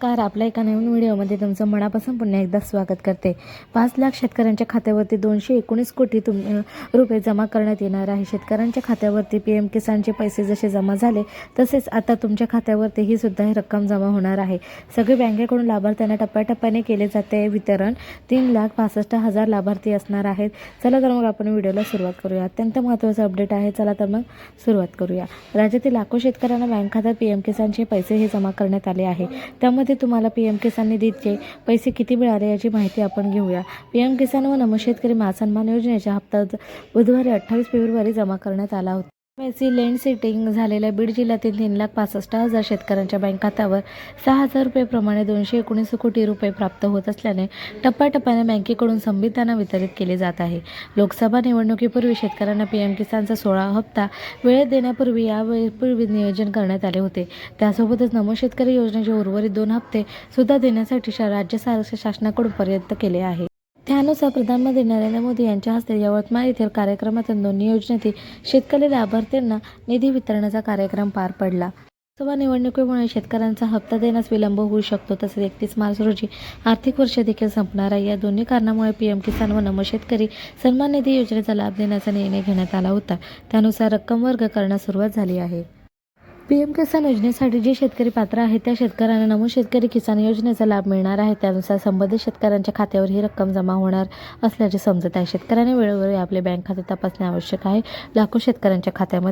Car आपल्या एका नवीन व्हिडिओमध्ये तुमचं मनापासून पुन्हा एकदा स्वागत करते. पाच लाख शेतकऱ्यांच्या खात्यावरती दोनशे एकोणीस कोटी तुम रुपये जमा करण्यात येणार आहे. शेतकऱ्यांच्या खात्यावरती पी एम किसानचे पैसे जसे जमा झाले तसेच आता तुमच्या खात्यावरती ही सुद्धा ही रक्कम जमा होणार आहे. सगळे बँकेकडून लाभार्थ्यांना टप्प्याटप्प्याने केले जाते वितरण. तीन लाख पासष्ट हजार लाभार्थी असणार आहेत. चला तर मग आपण व्हिडिओला सुरुवात करूया. अत्यंत महत्त्वाचं अपडेट आहे. चला तर मग सुरुवात करूया. राज्यातील लाखो शेतकऱ्यांना बँक खात्यात पी एम किसानचे पैसे हे जमा करण्यात आले आहे. त्यामध्ये तुम्हाला पी एम किसान निधीचे पैसे किती मिळाले याची माहिती आपण घेऊया. पी एम किसान व नमशेतकरी शेतकरी महासन्मान योजनेचा हप्ता बुधवारी अठ्ठावीस फेब्रुवारी जमा करण्यात आला होता. एमएससी लँड सिटिंग झालेल्या बीड जिल्ह्यातील तीन लाख पासष्ट हजार शेतकऱ्यांच्या बँक खात्यावर सहा हजार रुपयेप्रमाणे दोनशे एकोणीस कोटी रुपये प्राप्त होत असल्याने टप्प्याटप्प्याने बँकेकडून संबिधाना वितरित केले जात आहे. लोकसभा निवडणुकीपूर्वी शेतकऱ्यांना पी एम किसानचा सोळा हप्ता वेळेत देण्यापूर्वी यावेळेपूर्वी नियोजन करण्यात आले होते. त्यासोबतच नमो शेतकरी योजनेचे उर्वरित दोन हप्ते सुद्धा देण्यासाठी शा- राज्य शासनाकडून प्रयत्न केले आहे. त्यानुसार प्रधानमंत्री नरेंद्र मोदी यांच्या हस्ते यवतमाळ येथील कार्यक्रमातून दोन्ही योजनेतील शेतकरी लाभार्थ्यांना निधी वितरणाचा कार्यक्रम पार पडला. लोकसभा निवडणुकीमुळे शेतकऱ्यांचा हप्ता देण्यास विलंब होऊ शकतो तसेच एकतीस मार्च रोजी आर्थिक वर्ष देखील संपणार आहे. या दोन्ही कारणामुळे पी एम किसान व नमो शेतकरी सन्मान निधी योजनेचा लाभ देण्याचा निर्णय घेण्यात आला होता. त्यानुसार रक्कम वर्ग करण्यास सुरुवात झाली आहे. पी एम किसान योजनेसाठी जे शेतकरी पात्र आहेत त्या शेतकऱ्यांना नमो शेतकरी किसान योजनेचा लाभ मिळणार आहे. त्यानुसार संबंधित शेतकऱ्यांच्या खात्यावर ही रक्कम जमा होणार असल्याचे समजत आहे. शेतकऱ्यांनी वेळोवेळी आपले बँक खाते तपासणे आवश्यक आहे. लाखो शेतकऱ्यांच्या खात्यामध्ये